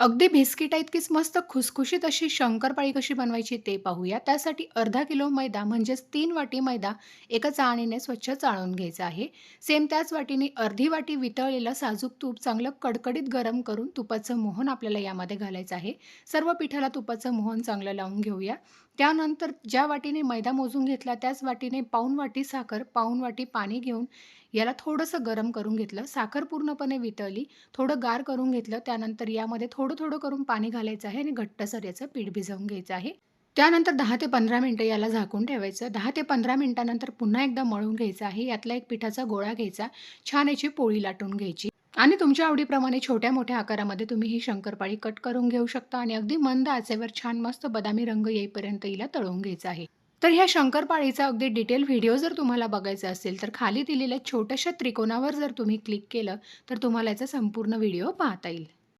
अगदी बिस्किटा इतकीच मस्त खुसखुशीत अशी शंकरपाळी कशी बनवायची ते पाहूया. त्यासाठी अर्धा किलो मैदा म्हणजेच तीन वाटी मैदा एका चाळणीने स्वच्छ चाळून घ्यायचा आहे. सेम त्याच वाटीने अर्धी वाटी वितळलेलं साजूक तूप चांगलं कडकडीत गरम करून तुपाचं मोहन आपल्याला यामध्ये घालायचं आहे. सर्व पिठाला तुपाचं मोहन चांगलं लावून घेऊया. त्यानंतर ज्या वाटीने मैदा मोजून घेतला त्याच वाटीने पाऊण वाटी साखर, पाऊण वाटी पाणी घेऊन याला थोडंसं गरम करून घेतलं. साखर पूर्णपणे वितळली. थोडं गार करून घेतलं. त्यानंतर यामध्ये थोडं-थोडं करून पाणी घालायचं आहे आणि घट्टसर याचं पीठ भिजवून घ्यायचं आहे. त्यानंतर दहा ते पंधरा मिनटं याला झाकून ठेवायचं. दहा ते पंधरा मिनटानंतर पुन्हा एकदा मळून घ्यायचं आहे. यातला एक पिठाचा गोळा घ्यायचा. छान याची पोळी लाटून घ्यायची आणि तुमच्या आवडीप्रमाणे छोट्या-मोठ्या आकारामध्ये तुम्ही ही शंकरपाळी कट करून घेऊ शकता आणि अगदी मंद आचेवर छान मस्त बदामी रंग येईपर्यंत हिला तळून घ्यायचा आहे. तर ह्या शंकरपाळीचा अगदी डिटेल व्हिडिओ जर तुम्हाला बघायचा असेल, तर खाली दिलेल्या छोट्याशा त्रिकोणावर जर तुम्ही क्लिक केलं, तर तुम्हाला याचा संपूर्ण व्हिडिओ पाहता येईल.